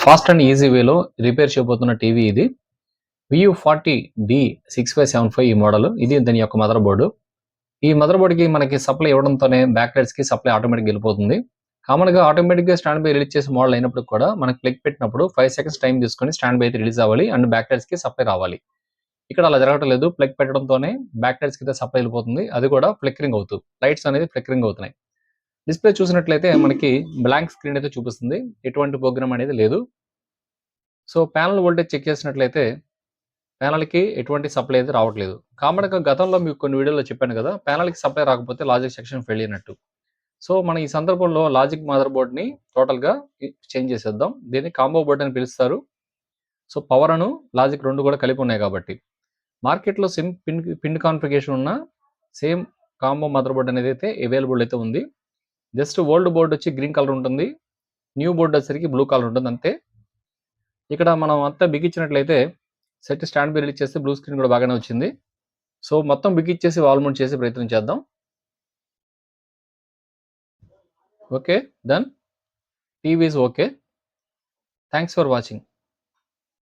Fast and easy వేలో repair చేయబోతున్న TV ఇది. Vu forty D six five seven five ఈ మోడల్. ఇది దీని యొక్క మదర్ బోర్డు ఈ మదర్ బోర్డుకి మనకి సప్లై ఇవ్వడంతోనే బ్యాక్కి సప్లై ఆటోమేటిక్ వెళ్ళిపోతుంది. కామన్గా ఆటోమేటిక్గా స్టాండ్ బై రిలీజ్ చేసే మోడల్ అయినప్పుడు కూడా మనకి ప్లగ్ పెట్టినప్పుడు ఫైవ్ సెకండ్స్ టైం తీసుకొని స్టాండ్ బై అయితే రిలీజ్ అవ్వాలి అండ్ బ్యాక్కి సప్లై రావాలి. ఇక్కడ అలా జరగటం లేదు. ప్లగ్ పెట్టడంతోనే బ్యాక్కి అయితే సప్లై వెళ్ళిపోతుంది. అది కూడా ఫ్లిక్కరింగ్ అవుతూ లైట్స్ అనేది ఫ్లిక్కరింగ్ అవుతున్నాయి. డిస్ప్లే చూసినట్లయితే మనకి బ్లాంక్ స్క్రీన్ అయితే చూపిస్తుంది. ఎటువంటి ప్రోగ్రామ్ అనేది లేదు. సో ప్యానల్ వోల్టేజ్ చెక్ చేసినట్లయితే ప్యానల్కి ఎటువంటి సప్లై అయితే రావట్లేదు. కామన్గా గతంలో మీకు కొన్ని వీడియోలో చెప్పాను కదా ప్యానల్కి సప్లై రాకపోతే లాజిక్ సెక్షన్ ఫెయిల్ అయినట్టు. సో మనం ఈ సందర్భంలో లాజిక్ మదర్ బోర్డ్ని టోటల్గా చేంజ్ చేసేద్దాం. దీన్ని కాంబో బోర్డ్ అని పిలుస్తారు. సో పవర్ అను లాజిక్ రెండు కూడా కలిపి ఉన్నాయి కాబట్టి. మార్కెట్లో సిమ్ పిన్ పిన్ కాన్ఫిగేషన్ ఉన్న సేమ్ కాంబో మదర్ బోర్డ్ అనేది అయితే అవైలబుల్ అయితే ఉంది. జస్ట్ ఓల్డ్ బోర్డ్ వచ్చి గ్రీన్ కలర్ ఉంటుంది. న్యూ బోర్డ్ వచ్చేసరికి బ్లూ కలర్ ఉంటుంది అంతే. ఇక్కడ మనం అంతా బిగించినట్లయితే సెట్ స్టాండ్ బై రిలీజ్ చేస్తే బ్లూ స్క్రీన్ కూడా బాగానే వచ్చింది. సో మొత్తం బిగించేసి వాల్మౌంట్ చేసే ప్రయత్నం చేద్దాం. Okay done. TVs okay. Thanks for watching.